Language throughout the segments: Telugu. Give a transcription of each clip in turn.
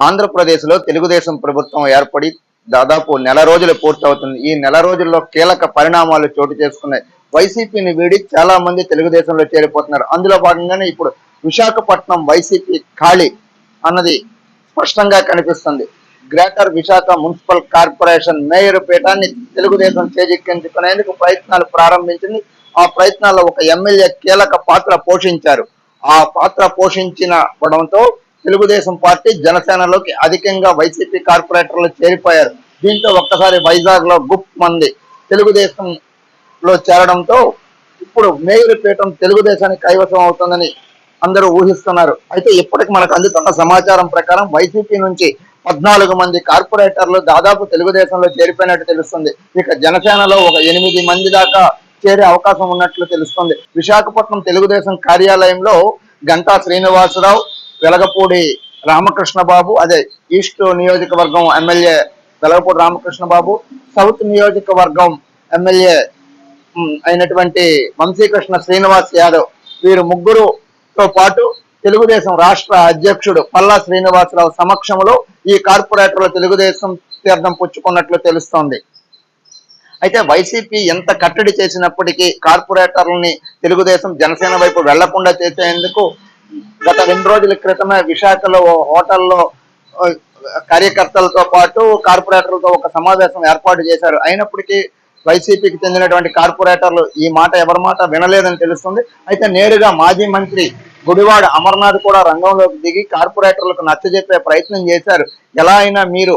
ఆంధ్రప్రదేశ్లో తెలుగుదేశం ప్రభుత్వం ఏర్పడి దాదాపు నెల రోజులు పూర్తవుతుంది. ఈ నెల రోజుల్లో కీలక పరిణామాలు చోటు చేసుకున్నాయి. వైసీపీని వీడి చాలా మంది తెలుగుదేశంలో చేరిపోతున్నారు. అందులో భాగంగానే ఇప్పుడు విశాఖపట్నం వైసీపీ ఖాళీ అన్నది స్పష్టంగా కనిపిస్తుంది. Greater Visakha municipal corporation mayor పీఠాన్ని తెలుగుదేశం చేజిక్కించుకునేందుకు ప్రయత్నాలు ప్రారంభించింది. ఆ ప్రయత్నాల్లో ఒక ఎమ్మెల్యే కీలక పాత్ర పోషించారు. ఆ పాత్ర పోషించినడంతో తెలుగుదేశం పార్టీ జనసేనలోకి అధికంగా వైసీపీ కార్పొరేటర్లు చేరిపోయారు. దీంతో ఒక్కసారి వైజాగ్లో గుప్ మంది తెలుగుదేశం లో చేరడంతో ఇప్పుడు మేయర్ పీఠం తెలుగుదేశానికి కైవసం అవుతుందని అందరూ ఊహిస్తున్నారు. అయితే ఇప్పటికి మనకు అందుతున్న సమాచారం ప్రకారం వైసీపీ నుంచి పద్నాలుగు మంది కార్పొరేటర్లు దాదాపు తెలుగుదేశంలో చేరిపోయినట్టు తెలుస్తుంది. ఇక జనసేనలో ఒక ఎనిమిది మంది దాకా చేరే అవకాశం ఉన్నట్లు తెలుస్తుంది. విశాఖపట్నం తెలుగుదేశం కార్యాలయంలో గంటా శ్రీనివాసరావు వెలగపూడి రామకృష్ణ బాబు అదే ఈస్ట్ నియోజకవర్గం ఎమ్మెల్యే వెలగపూడి రామకృష్ణ బాబు సౌత్ నియోజకవర్గం ఎమ్మెల్యే అయినటువంటి వంశీకృష్ణ శ్రీనివాస్ యాదవ్. వీరు ముగ్గురుతో పాటు తెలుగుదేశం రాష్ట్ర అధ్యక్షుడు పల్లా శ్రీనివాసరావు సమక్షంలో ఈ కార్పొరేటర్లు తెలుగుదేశం తీర్థం పుచ్చుకున్నట్లు తెలుస్తోంది. అయితే వైసీపీ ఎంత కట్టడి చేసినప్పటికీ కార్పొరేటర్లని తెలుగుదేశం జనసేన వైపు వెళ్ళకుండా చేసేందుకు గత రెండు రోజుల క్రితమే విశాఖలో హోటల్లో కార్యకర్తలతో పాటు కార్పొరేటర్లతో ఒక సమావేశం ఏర్పాటు చేశారు. అయినప్పటికీ వైసీపీకి చెందినటువంటి కార్పొరేటర్లు ఈ మాట ఎవరి మాట వినలేదని తెలుస్తుంది. అయితే నేరుగా మాజీ మంత్రి గుడివాడ అమర్నాథ్ కూడా రంగంలోకి దిగి కార్పొరేటర్లకు నచ్చజెప్పే ప్రయత్నం చేశారు. ఎలా అయినా మీరు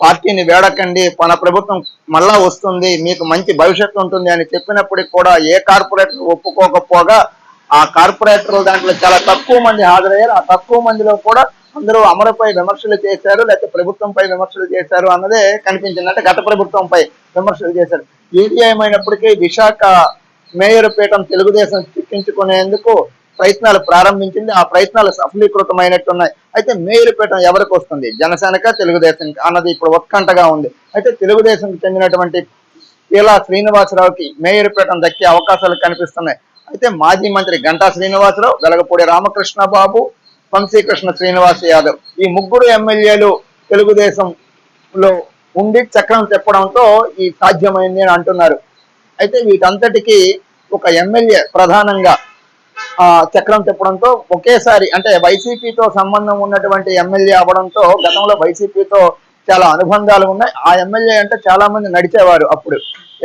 పార్టీని వేడకండి మన ప్రభుత్వం మళ్ళా వస్తుంది మీకు మంచి భవిష్యత్తు ఉంటుంది అని చెప్పినప్పటికి కూడా ఏ కార్పొరేటర్ ఒప్పుకోకపోగా ఆ కార్పొరేటర్ల దాంట్లో చాలా తక్కువ మంది హాజరయ్యారు. ఆ తక్కువ మందిలో కూడా అందరూ అమరపై విమర్శలు చేశారు లేకపోతే ప్రభుత్వంపై విమర్శలు చేశారు అన్నదే కనిపించింది. అంటే గత ప్రభుత్వంపై విమర్శలు చేశారు. ఏది ఏమైనప్పటికీ విశాఖ మేయర్ పీఠం తెలుగుదేశం చిక్కించుకునేందుకు ప్రయత్నాలు ప్రారంభించింది. ఆ ప్రయత్నాలు సఫలీకృతమైనట్టున్నాయి. అయితే మేయర్ పీఠం ఎవరికి వస్తుంది? జనసేనక తెలుగుదేశం అన్నది ఇప్పుడు ఉత్కంఠగా ఉంది. అయితే తెలుగుదేశంకి చెందినటువంటి ఇలా శ్రీనివాసరావుకి మేయర్ పీఠం దక్కే అవకాశాలు కనిపిస్తున్నాయి. అయితే మాజీ మంత్రి గంటా శ్రీనివాసరావు వెలగపూడి రామకృష్ణ బాబు వంశీకృష్ణ శ్రీనివాస్ యాదవ్ ఈ ముగ్గురు ఎమ్మెల్యేలు తెలుగుదేశంలో ఉండి చక్రం చెప్పడంతో ఈ సాధ్యమైంది అని అంటున్నారు. అయితే వీటంతటికి ఒక ఎమ్మెల్యే ప్రధానంగా ఆ చక్రం తిప్పడంతో ఒకేసారి అంటే వైసీపీతో సంబంధం ఉన్నటువంటి ఎమ్మెల్యే అవ్వడంతో గతంలో వైసీపీతో చాలా అనుబంధాలు ఉన్నాయి. ఆ ఎమ్మెల్యే అంటే చాలా మంది నడిచేవారు అప్పుడు.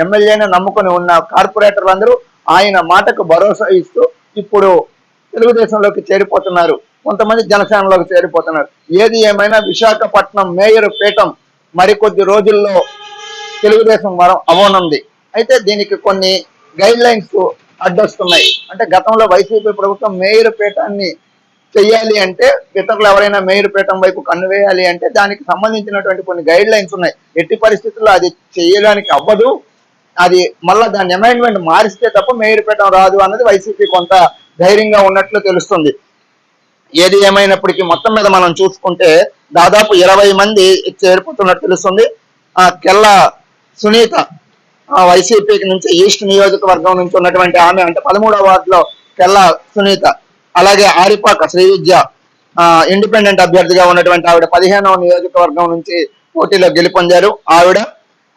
ఎమ్మెల్యేని నమ్ముకొని ఉన్న కార్పొరేటర్లు అందరూ ఆయన మాటకు భరోసా ఇస్తూ ఇప్పుడు తెలుగుదేశంలోకి చేరిపోతున్నారు. కొంతమంది జనసేనలోకి చేరిపోతున్నారు. ఏది ఏమైనా విశాఖపట్నం మేయర్ పీఠం మరికొద్ది రోజుల్లో తెలుగుదేశం వరం అవనుంది అయితే దీనికి కొన్ని గైడ్ లైన్స్ అడ్డొస్తున్నాయి. అంటే గతంలో వైసీపీ ప్రభుత్వం మేయర్ పీఠాన్ని చెయ్యాలి అంటే ఇతరులు ఎవరైనా మేయర్ పీఠం వైపు కన్ను వేయాలి అంటే దానికి సంబంధించినటువంటి కొన్ని గైడ్ లైన్స్ ఉన్నాయి. ఎట్టి పరిస్థితుల్లో అది చేయడానికి అవ్వదు. అది మళ్ళా దాని అమెండ్మెంట్ మారిస్తే తప్ప మేయర్ రాదు అన్నది వైసీపీ కొంత ధైర్యంగా ఉన్నట్లు తెలుస్తుంది. ఏది ఏమైనప్పటికీ మొత్తం మీద మనం చూసుకుంటే దాదాపు ఇరవై మంది చేరిపోతున్నట్టు తెలుస్తుంది. ఆ కెల్ల సునీత వైసీపీకి నుంచి ఈస్ట్ నియోజకవర్గం నుంచి ఉన్నటువంటి ఆమె అంటే పదమూడవ వార్డులో కెల్ల సునీత అలాగే ఆరిపాక శ్రీవిద్య ఇండిపెండెంట్ అభ్యర్థిగా ఉన్నటువంటి ఆవిడ పదిహేనవ నియోజకవర్గం నుంచి పోటీలో గెలుపొందారు. ఆవిడ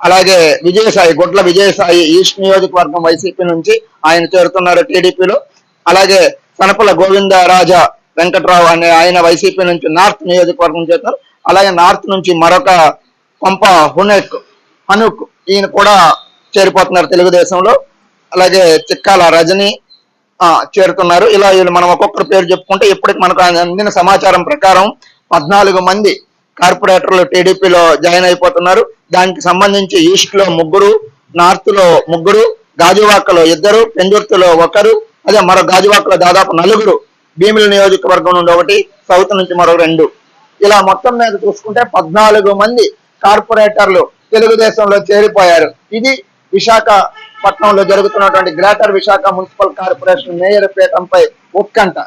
అలాగే విజయసాయి గుడ్ల విజయసాయి ఈస్ట్ నియోజకవర్గం వైసీపీ నుంచి ఆయన చేరుతున్నారు టీడీపీలో. అలాగే సనపల గోవింద రాజా వెంకట్రావు అనే ఆయన వైసీపీ నుంచి నార్త్ నియోజకవర్గం చేస్తారు అలాగే నార్త్ నుంచి మరొక పంప హునెక్ హనుక్ ఈయన కూడా చేరిపోతున్నారు తెలుగుదేశంలో. అలాగే చిక్కాల రజని చేరుతున్నారు. ఇలా వీళ్ళు మనం ఒక్కొక్కరి పేరు చెప్పుకుంటే ఇప్పటికి మనకు అందిన సమాచారం ప్రకారం పద్నాలుగు మంది కార్పొరేటర్లు టీడీపీలో జాయిన్ అయిపోతున్నారు. దానికి సంబంధించి ఈస్ట్లో ముగ్గురు నార్త్లో ముగ్గురు గాజువాకలో ఇద్దరు పెందుర్తిలో ఒకరు అదే మరో గాజువాకలో దాదాపు నలుగురు భీమిల నియోజకవర్గం నుండి ఒకటి సౌత్ నుంచి మరో రెండు. ఇలా మొత్తం మీద చూసుకుంటే పద్నాలుగు మంది కార్పొరేటర్లు తెలుగుదేశంలో చేరిపోయారు. ఇది విశాఖపట్నంలో జరుగుతున్నటువంటి greater Visakha municipal corporation mayor పీఠంపై ఉత్కంఠ.